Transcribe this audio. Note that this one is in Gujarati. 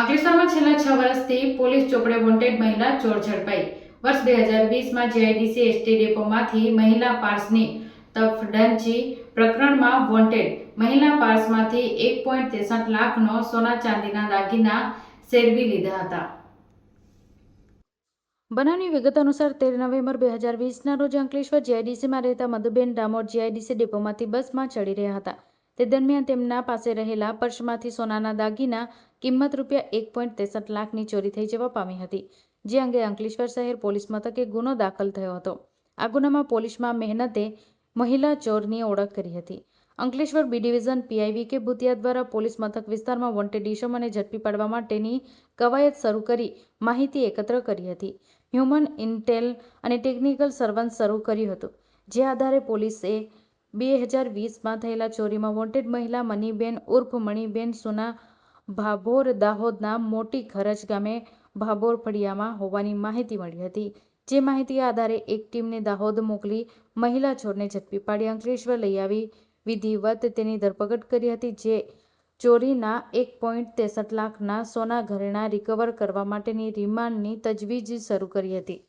અંકલેશ્વરમાં છેલ્લા છ વર્ષથી પોલીસ ચોપડે વોન્ટેડ મહિલા ચોર ઝડપાઈ. વર્ષ બે હજાર વીસમાં જીઆઈડીસી એસટી ડેપોમાંથી મહિલા પાર્સની તફડંચી પ્રકરણમાં વોન્ટેડ. મહિલા પાર્સમાંથી એક પોઈન્ટ ત્રેસઠ લાખનો સોના ચાંદીના દાગીના સેરવી લીધા હતા. બનાવની વિગત અનુસાર તેર નવેમ્બર બે હજાર વીસના રોજ અંકલેશ્વર જીઆઈડીસીમાં રહેતા મધુબેન ડામોર જીઆઈડીસી ડેપોમાંથી બસમાં ચડી રહ્યા હતા. તે દરમિયાન તેમના પાસે રહેલા પર્સમાંથી સોનાના દાગીના કિંમત રૂપિયા એક પોઈન્ટ ત્રેસઠ લાખની ચોરી થઈ જવા પામી હતી, જે અંગે અંકલેશ્વર શહેર પોલીસ મથકે ગુનો દાખલ થયો હતો. આ ગુનામાં પોલીસમાં મહેનતે મહિલા ચોરની ઓળખ કરી હતી. અંકલેશ્વર બી ડિવિઝન પીઆઈવી કે ભૂતિયા દ્વારા પોલીસ મથક વિસ્તારમાં વોન્ટેડ ઇસમોને ઝડપી પાડવા માટેની કવાયત શરૂ કરી માહિતી એકત્ર કરી હતી. હ્યુમન ઇન્ટેલ અને ટેકનિકલ સર્વન્સ શરૂ કર્યું હતું, જે આધારે પોલીસે બે હજાર વીસમાં થયેલા ચોરીમાં વોન્ટેડ મહિલા મનીબેન ઉર્ફ મણીબેન સોના ભાભોર દાહોદના મોટી ખરજ ગામે ભાભોર ફળિયામાં હોવાની માહિતી મળી હતી. જે માહિતી આધારે એક ટીમને દાહોદ મોકલી મહિલા ચોરને ઝડપી પાડી અંકલેશ્વર લઈ આવી. વિધિવત તેની ધરપકડ કરી હતી, જે ચોરીના એક પોઈન્ટ ત્રેસઠ લાખના સોના ઘરેણાં રિકવર કરવા માટેની રિમાન્ડની તજવીજ શરૂ કરી હતી.